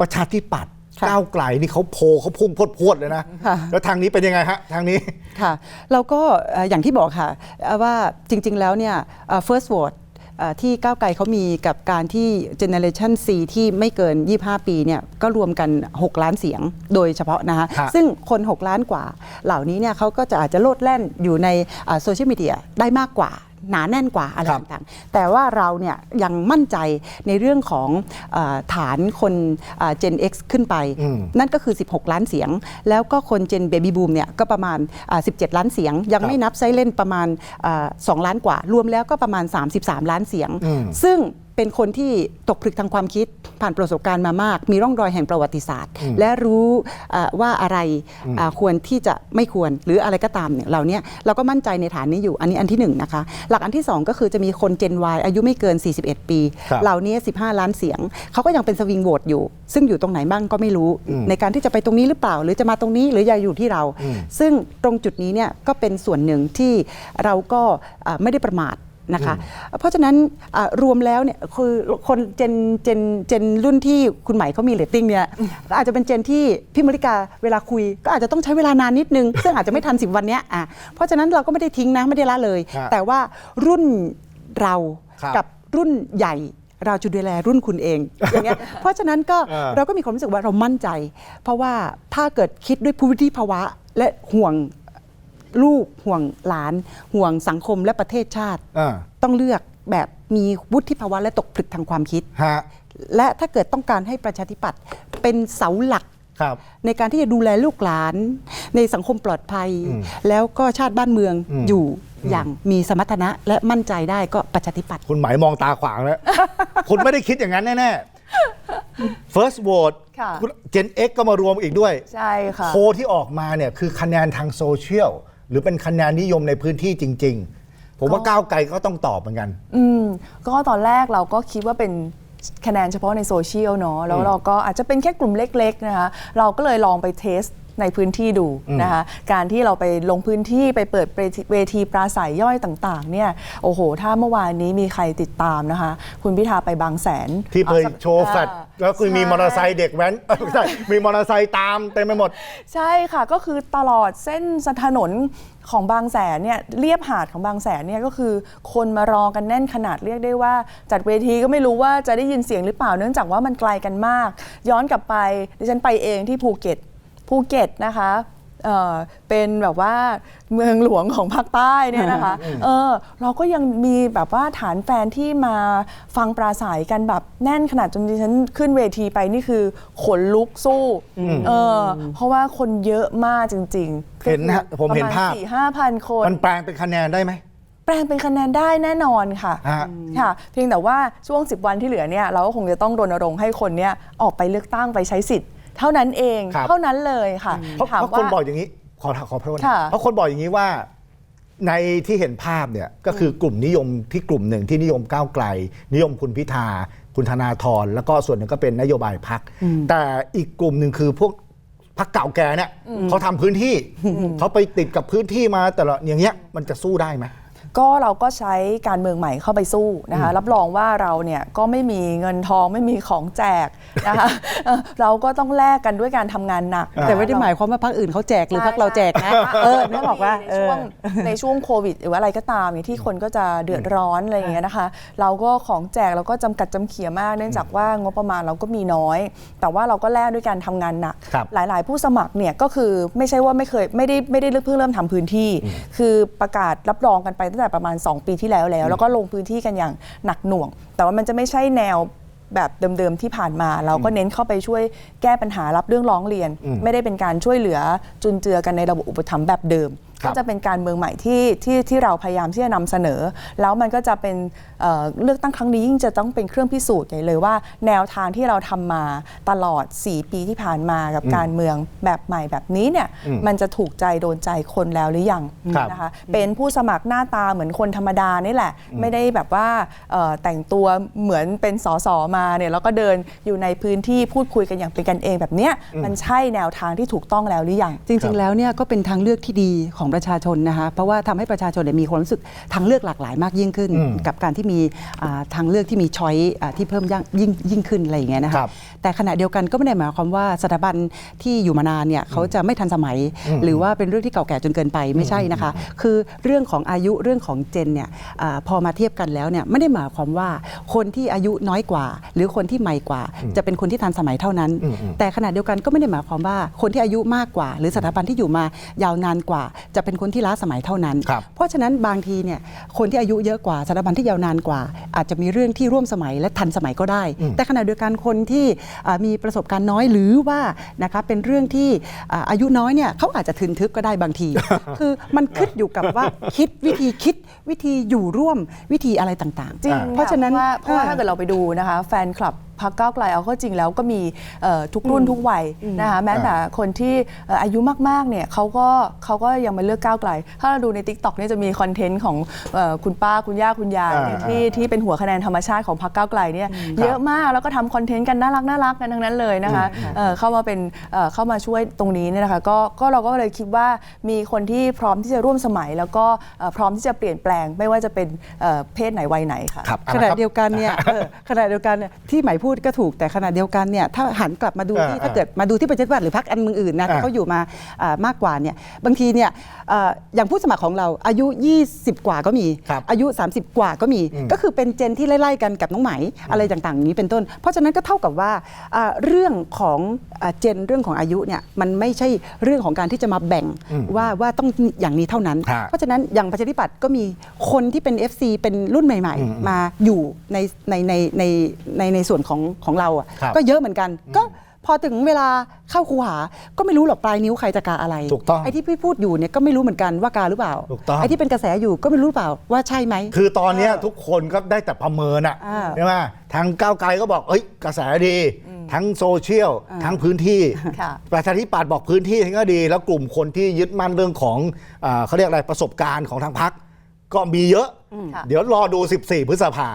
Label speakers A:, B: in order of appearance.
A: ประชาธิปัตย์
B: ค่ะ
A: ก้าวไกลนี่เขาโพลเขาพุ่งพรวดพรวดเลยนะ
B: ค่ะ
A: แล้วทางนี้เป็นยังไงฮะ ทางนี้
B: ค่ะแล้วก็เอ่ออย่างที่บอกค่ะเอ่อว่าจริง ๆ แล้วเนี่ยเอ่อ first vote เอ่อที่ก้าวไกลเขามีกับการที่ generation C ที่ไม่เกิน 25 ปีเนี่ยก็รวมกัน 6 ล้านเสียงโดยเฉพาะนะคะ
A: ฮะ
B: ซึ่งคน 6 ล้านกว่า เหล่านี้เนี่ยเขาก็จะอาจจะโลดแล่นอยู่ในโซเชียลมีเดียได้มากกว่า หนาแน่นกว่าอะไร
A: ครับ
B: ต่างๆ แต่ว่าเราเนี่ยยังมั่นใจในเรื่องของเออฐานคนเอ่อ Gen X ขึ้นไป
A: อืม
B: นั่นก็คือ 16 ล้านเสียง แล้วก็คน Gen Baby Boom เนี่ยก็ประมาณอ่า17 ล้านเสียง ยัง
A: ครับ
B: ไม่นับไซเลนประมาณอ่า2ล้านกว่า รวมแล้วก็ประมาณ 33 ล้านเสียง
A: อืม
B: ซึ่ง เป็นคนที่ตกผลึกทางความคิดผ่านประสบการณ์มามาก มีร่องรอยแห่งประวัติศาสตร์ และรู้อ่าว่าอะไรอ่าควรที่จะไม่ควรหรืออะไรก็ตามเนี่ยเราเนี่ยเราก็มั่นใจในฐานนี้อยู่อันนี้อันที่หนึ่งนะคะ หลักอันที่สองก็คือจะมีคน Gen Y อายุไม่เกิน 41 ปี
A: ครับ
B: เหล่านี้ 15 ล้านเสียง เขาก็ยังเป็นสวิงโหวตอยู่ ซึ่งอยู่ตรงไหนบ้างก็ไม่รู้ ในการที่จะไปตรงนี้หรือเปล่า หรือจะมาตรงนี้หรือจะอยู่ที่เรา ซึ่งตรงจุดนี้เนี่ยก็เป็นส่วนหนึ่งที่เราก็อ่าไม่ได้ประมาท นะคะ เพราะฉะนั้นอ่ารวมแล้วเนี่ยคือคนเจนเจนเจนรุ่นที่คุณใหม่เขามีเรตติ้งเนี่ยอาจจะเป็นเจนที่พี่มริกาเวลาคุย ก็อาจจะต้องใช้เวลานานนิดนึง ซึ่งอาจจะไม่ทันสิบวันเนี้ยอะเพราะฉะนั้นเราก็ไม่ได้ทิ้งนะไม่ได้ละเลย
A: ฮะ
B: แต่ว่ารุ่นเรา
A: ครับ
B: กับรุ่นใหญ่เราจะดูแลรุ่นคุณเองอย่างเงี้ยเพราะฉะนั้นก็
A: เออ
B: เราก็มีความรู้สึกว่าเรามั่นใจ เพราะว่าถ้าเกิดคิดด้วยภูมิภาวะและห่วง ลูกห่วงหลาน ห่วงสังคมและประเทศชาติ
A: อ่า
B: ต้องเลือกแบบมีวุฒิภาวะและตกผลึกทางความคิด
A: ฮะ
B: และถ้าเกิดต้องการให้ประชาธิปัตย์เป็นเสาหลัก
A: ครับ
B: ในการที่จะดูแลลูกหลาน ในสังคมปลอดภัยแล้วก็ชาติบ้านเมือง
A: อืม
B: อยู่อย่างมีสมรรถนะและมั่นใจได้ก็ประชาธิปัตย์
A: คุณหมายมองตาขวางแล้ว คุณไม่ได้คิดอย่างนั้นแน่ๆ first vote
C: ค่ะ
A: คุณ Gen X ก็มารวมอีกด้วย
C: ใช่ค่ะ
A: โพลที่ออกมาเนี่ยคือคะแนนทางโซเชียล หรือเป็นคะแนนนิยมในพื้นที่จริง ๆ ผมว่าก้าวไกลก็ต้องตอบเหมือนกัน
C: อืมก็ตอนแรกเราก็คิดว่าเป็นคะแนนเฉพาะในโซเชียลเนาะแล้วเราก็อาจจะเป็นแค่กลุ่มเล็กๆนะคะเราก็เลยลองไปเทส ในพื้นที่ดูนะคะการที่เราไปลงพื้นที่ไปเปิดเวทีปราศัยย่อยต่างๆเนี่ยโอ้โห ถ้าเมื่อวานนี้มีใครติดตามนะคะ คุณพิธาไปบางแสน
A: ที่เคยโชว์แฟลช
C: อ่า
A: แล้วคือมี
C: ใช่
A: มอเตอร์ไซค์เด็กแว้นเอ้ยไม่ใช่มีมอเตอร์ไซค์ตามเต็มไปหมด
C: ใช่ค่ะก็คือตลอดเส้นถนนของบางแสนเนี่ยเรียบหาดของบางแสนเนี่ยก็คือคนมารอกันแน่นขนาดเรียกได้ว่า จัดเวทีก็ไม่รู้ว่าจะได้ยินเสียงหรือเปล่าเนื่องจากว่ามันไกลกันมาก ย้อนกลับไปดิฉันไปเองที่ภูเก็ต ภูเก็ตนะคะเอ่อเป็นแบบว่าเมืองหลวงของภาคใต้เนี่ยนะคะเออเราก็ยังมีแบบว่าฐานแฟนที่มาฟังปราศัยกันแบบแน่นขนาดจนดิฉันขึ้นเวทีไปนี่คือขนลุกสู้เออเพราะว่าคนเยอะมากจริงๆ
A: เห็นนะผมเห็นภาพ
C: สี่ห้าพันคน
A: มันแปลงเป็นคะแนนได้ไหม
C: แปลงเป็นคะแนนได้แน่นอนค่ะ
A: ฮะ
C: ค่ะ เพียงแต่ว่าช่วง 10 วันที่เหลือเนี่ยเราก็คงจะต้องรณรงค์ให้คนเนี่ยออกไปเลือกตั้งไปใช้สิทธิ์ เท่านั้นเอง
A: ครับ
C: เท่านั้นเลยค่ะ
A: เพราะ
C: ถาม
A: เพราะ
C: ว่า
A: คนบอกอย่างนี้ขอขอโทษนะ
C: ค่ะ
A: เพราะคนบอกอย่างนี้ว่า ในที่เห็นภาพเนี่ยก็คือกลุ่มนิยมที่กลุ่มหนึ่งที่นิยมก้าวไกล นิยมคุณพิธา คุณธนาธรแล้วก็ส่วนหนึ่งก็เป็นนโยบายพัก แต่อีกกลุ่มหนึ่งคือพวกพักเก่าแก่เนี่ยเขาทำพื้นที่เขาไปติดกับพื้นที่มาแต่ละอย่างเงี้ยมันจะสู้ได้ไหม
C: ก็เราก็ใช้การเมืองใหม่เข้าไปสู้นะคะ รับรองว่าเราเนี่ยก็ไม่มีเงินทองไม่มีของแจกนะคะเอ่อเราก็ต้องแลกกันด้วยการทำงานหนัก
A: อ่า
B: แต่ไม่ได้หมายความว่าพรรคอื่นเขาแจกหรือพรรคเราแจกนะเออนึกออกว่า
C: ในช่วงในช่วงโควิด หรือว่าอะไรก็ตามเนี่ยที่คนก็จะเดือดร้อนอะไรอย่างเงี้ยนะคะ เราก็ของแจกเราก็จำกัดจำเขียมากเนื่องจากว่างบประมาณเราก็มีน้อย แต่ว่าเราก็แลกด้วยการทำงานหนัก
A: ครับ
C: หลาย ๆ ผู้สมัครเนี่ยก็คือไม่ใช่ว่าไม่เคยไม่ได้ไม่ได้เพิ่งเริ่มทำพื้นที่ คือประกาศรับรองกันไปตั้งแต่ประมาณ 2 ปีที่แล้วแล้ว แล้วก็ลงพื้นที่กันอย่างหนักหน่วง แต่ว่ามันจะไม่ใช่แนวแบบเดิมๆที่ผ่านมา เราก็เน้นเข้าไปช่วยแก้ปัญหารับเรื่องร้องเรียน ไม่ได้เป็นการช่วยเหลือจุนเจือกันในระบบอุปถัมภ์แบบเดิม
A: ครับ
C: ก็จะเป็นการเมืองใหม่ที่ที่ที่เราพยายามที่จะนำเสนอ แล้วมันก็จะเป็นเอ่อเลือกตั้งครั้งนี้ยิ่งจะต้องเป็นเครื่องพิสูจน์ใหญ่เลยว่า แนวทางที่เราทำมาตลอด 4 ปีที่ผ่านมากับการเมืองแบบใหม่แบบนี้เนี่ยมันจะถูกใจโดนใจคนแล้วหรือยัง
A: ครับ
C: นะคะเป็นผู้สมัครหน้าตาเหมือนคนธรรมดานี่แหละ ไม่ได้แบบว่าเอ่อแต่งตัวเหมือนเป็นสสมาเนี่ยแล้วก็เดินอยู่ในพื้นที่พูดคุยกันอย่างเป็นกันเองแบบเนี้ยมันใช่แนวทางที่ถูกต้องแล้วหรือยัง
B: จริง ๆ แล้วเนี่ยก็เป็นทางเลือกที่ดีของของประชาชนนะคะเพราะว่าทำให้ประชาชนเนี่ยมีความรู้สึกทางเลือกหลากหลายมากยิ่งขึ้น
A: อืม
B: กับการที่มีอ่าทางเลือกที่มีช้อยที่เพิ่มย่างยิ่งยิ่งขึ้นอะไรอย่างเงี้ยนะ
A: ครั
B: คะ
A: บ
B: แต่ขณะเดียวกันก็ไม่ได้หมายความว่าสถาบันที่อยู่มานานเนี่ยเขาจะไม่ทันสมัย หรือว่าเป็นเรื่องที่เก่าแก่จนเกินไปไม่ใช่นะคะ คือเรื่องของอายุเรื่องของเจนเนี่ยอาพอมาเทียบกันแล้วเนี่ยไม่ได้หมายความว่าคนที่อายุน้อยกว่า หรือคนที่ใหม่กว่า จะเป็นคนที่ทันสมัยเท่านั้น แต่ขณะเดียวกันก็ไม่ได้หมายความว่าคนที่อายุมากกว่า หรือสถาบันที่อยู่มายาวนานกว่าจะเป็นคนที่ล้าสมัยเท่านั้น
A: ครับ
B: เพราะฉะนั้นบางทีเนี่ยคนที่อายุเยอะกว่าสถาบันที่ยาวนานกว่า อาจจะมีเรื่องที่ร่วมสมัยและทันสมัยก็ได้ แต่ขณะเดียวกันคนที่อ่ามีประสบการณ์น้อยหรือว่านะคะเป็นเรื่องที่อ่าอายุน้อยเนี่ยเขาอาจจะทึนทึกก็ได้บางที คือมันขึ้นอยู่กับว่าคิดวิธีคิดวิธีอยู่ร่วมวิธีอะไรต่างๆ
C: จริง
B: เพราะฉะนั้น
C: ค่เพราะว่า
B: อ่า
C: ถ้าเกิดเราไปดูนะคะแฟนคลับ พักก้าวไกลเอาเข้าจริงแล้วก็มีเอ่อทุกรุ่นทุกวัยนะคะแม้แต่คนที่เอ่ออายุมากๆเนี่ยเขาก็เขาก็ยังมาเลือกก้าวไกล ถ้าเราดูใน t ิ k t o k เนี่ยจะมีคอนเทนต์ของเอ่อคุณป้าคุณย่าคุณยายเนี่ย
A: อ่า
C: ที่ที่เป็นหัวคะแนนธรรมชาติของพักก้าวไกลเนี่ยเยอะมากแล้วก็ทำคอนเทนต์กันน่ารักน่ารักกันทั้งนั้นเลยนะคะเอ่อเข้ามาเป็นเอ่อเข้ามาช่วยตรงนี้เนี่ยนะคะก็ก็เราก็เลยคิดว่ามีคนที่พร้อมที่จะร่วมสมัย แล้วก็เอ่อพร้อมที่จะเปลี่ยนแปลง ไม่ว่าจะเป็นเอ่อเพศไหนวัยไหนค่ะ
A: ครับ
B: ขณะเดียวกันเนี่ยเออขณะเดียวกันเนี่ยที่หมายพูดก็ถูกแต่ขณะเดียวกันเนี่ยถ้าหันกลับมาดูที่
A: อ่า
B: ถ้าเกิดมาดูที่ประชาธิปัตย์หรือพรรคอันเมืองอื่นนะ
A: อ่า
B: ที่เขาอยู่มาอ่ามากกว่าเนี่ยบางทีเนี่ยเอ่ออย่างผู้สมัครของเราอายุ 20 กว่าก็มี
A: ครับ
B: อายุ 30 กว่าก็มี ก็คือเป็นเจนที่ไล่ๆกันกับน้องไหมอะไรต่างๆอย่างนี้เป็นต้น เพราะฉะนั้นก็เท่ากับว่าอ่าเรื่องของอ่าเจนเรื่องของอายุเนี่ยมันไม่ใช่เรื่องของการที่จะมาแบ่งว่าว่าต้องอย่างนี้เท่านั้น
A: ฮะ
B: เพราะฉะนั้นอย่างประชาธิปัตย์ก็มีคนที่เป็น FC เป็นรุ่นใหม่ ๆ มาอยู่ในในในในในในส่วนของของเราอะ
A: ครับ
B: ก็เยอะเหมือนกัน ก็พอถึงเวลาเข้าคูหา ก็ไม่รู้หรอกปลายนิ้วใครจะกาอะไร
A: ถูกต้อง
B: ไอ้ที่พี่พูดอยู่เนี่ยก็ไม่รู้เหมือนกันว่ากาหรือเปล่า
A: ถูกต้อง
B: ไอ้ที่เป็นกระแสอยู่ก็ไม่รู้หรือเปล่าว่าใช่ไหม
A: คือตอนเนี้ยทุกคนก็ได้แต่ประเมินอะ
B: อ่า
A: ใช่ไหมทางก้าวไกลก็บอกเอ้ยกระแสดี ทั้งโซเชียลทั้งพื้นที่
C: ค่ะ
A: ประชาธิปัตย์บอกพื้นที่ก็ดี แล้วกลุ่มคนที่ยึดมั่นเรื่องของอาเขาเรียกอะไรประสบการณ์ของทางพักก็มีเยอะ
C: ค่ะ
A: เดี๋ยวรอดู 14 พฤษภา